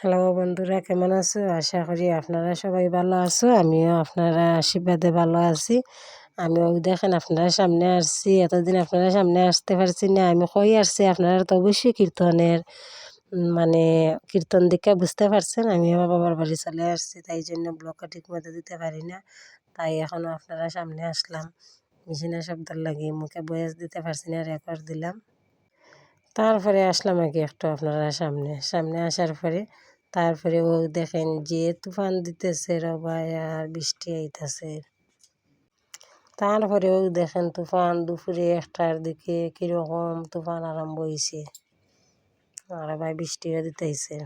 Hello বন্ধুরা, কেমন আছো? আশা করি আপনারা সবাই ভালো আছো, আমিও আপনারা আশীর্বাদে ভালো আছি। আমিও দেখেন আপনারা সামনে আসছি, এতদিন আপনারা সামনে আসতে পারছি না, আমি কই আসছি? আপনারা তো অবশ্যই কীর্তনের মানে কীর্তন দিকে বুঝতে পারছেন, আমিও বাবার বাড়ি চলে আসছি, তাই জন্য ব্লগটা ঠিক মতো দিতে পারি না, তাই এখনও আপনারা সামনে আসলাম। মেশিনের শব্দ লাগিয়ে মুখে বয়স দিতে পারছি না রেকর্ড দিলাম। তারপরে আসলাম কি একটু আপনারা সামনে সামনে আসার পরে তারপরে ও দেখেন যে তুফান দিতেছে রবাই আর বৃষ্টি আইতাছে। তারপরে ও দেখেন তুফান দুপুরে একটার দিকে কীরকম তুফান আরম্ভ হয়েছে আর ভাই, বৃষ্টিও দিতেছে।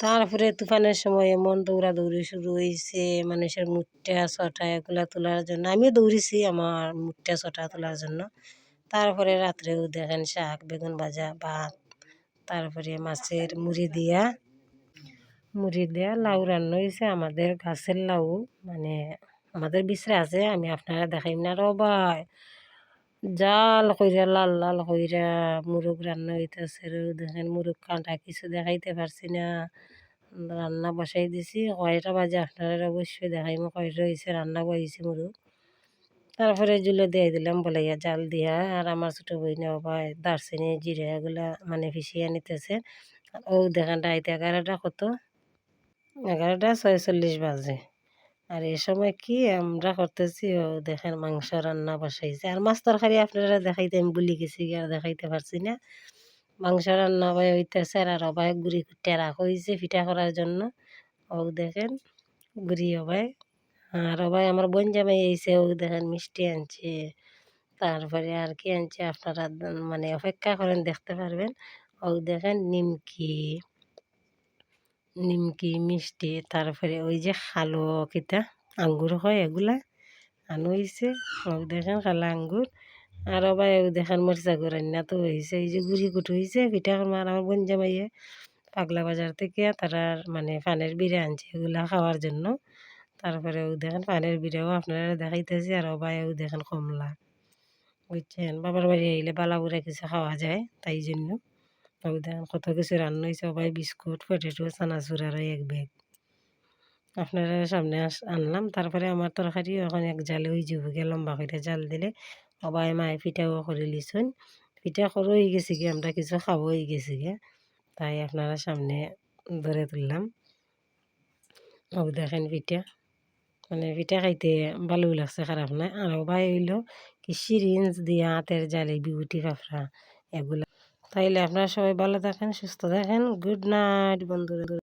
তারপরে তুফানের সময় এমন দৌড়াদৌড়ি শুরু হয়েছে মানুষের মুঠটা ছটা এগুলা তোলার জন্য। আমিও দৌড়েছি আমার মুঠটা ছটা তোলার জন্য। তারপরে রাত্রেও দেখেন শাক, বেগুন ভাজা, ভাত তারপরে মাছের মুড়ি দিয়া মুড়ি দিয়া লাউ রান্না হয়েছে আমাদের গাছের লাউ। মানে আমাদের বিছরা আছে, আমি আপনারা দেখাই না ভাই। জাল কইরা, লাল লাল কইরা মুরগ রান্না হইতেছে দেখেন মুরগ কাঁটা কিছু দেখাইতে পারছি না। রান্না বসাই দিছি, কয়টা বাজে আপনারা অবশ্যই দেখাইমো, কয়টা হয়েছে রান্না বসেছি মুরগ। তারপরে জুলে দিয়ে দিলাম বলে বলাইয়া জাল দিয়া। আর আমার ছোটো বই নেওয়া ভাই দারচিনি, জিরে এগুলা মানে ফিসিয়ে নিতেছে। ও দেখেন রাইতে এগারোটা কত? এগারোটা ছয়চল্লিশ বাজে। আর এ সময় কি আমরা করতেছি? ও দেখেন মাংস রান্না বসাইছে। আর মাছ তরকারি আপনারা দেখাইতে আমি ভুলে গেছি আর দেখাইতে পারছি না। মাংস রান্না ভাই হইতেছে আর অবাই গুড়ি টেরা হয়েছে পিঠা করার জন্য। ও দেখেন, গুড়ি অবাই আর ভাই আমার বোন জামাই এসে ও দেখেন মিষ্টি আনছে। তারপরে আর কি আনছে, আপনারা মানে অপেক্ষা করেন, দেখতে পারবেন। ও দেখেন নিমকি নিমকি, মিষ্টি, তারপরে ওই যে খালো, কিতা, আঙ্গুর হয় এগুলা আনো হয়েছে ও দেখেন খালা আঙ্গুর। আর ও দেখেন মরিচা গুড়ান্না তো হয়েছে এই যে গুড়ি কুটু হয়েছে পিঠা আর আমার বোন জামাইয়ে। পাগলা বাজার থেকে তারা মানে পানের বিড়ে আনছে এগুলা খাওয়ার জন্য। তারপরে ও দেখেন পানের বিড়াও আপনারা দেখাইতেছি আর ও দেখেন কমলা, বুঝছেন? বাবার বাড়ি আইলে বালাবুরা কিছু খাওয়া যায় তাই জন্য ও দেখেন কত কিছু রান্না হয়েছে সবাই বিস্কুট, পটেটো, চানাচুর আর এক ব্যাগ আপনারা সামনে আনলাম, তারপরে আমার তরকারি এখন এক জালে হয়ে যাব গে লম্বা করে জাল দিলে সবাই মায়ে পিঠাও করে লিছুন পিঠা করো হয়ে গেছে গিয়ে, আমরা কিছু খাব হয়ে গেছে গিয়ে, তাই আপনারা সামনে ধরে তুললাম। দেখেন পিঠা। মানে পিঠা খাইতে ভালো লাগছে, খারাপ না। আর ভাই হইল কি সিরিঞ্জ দিয়ে হাতের জালে বিউটি ফাফড়া, এগুলো। তাইলে আপনারা সবাই ভালো থাকেন, সুস্থ থাকেন। গুড নাইট, বন্ধুরা।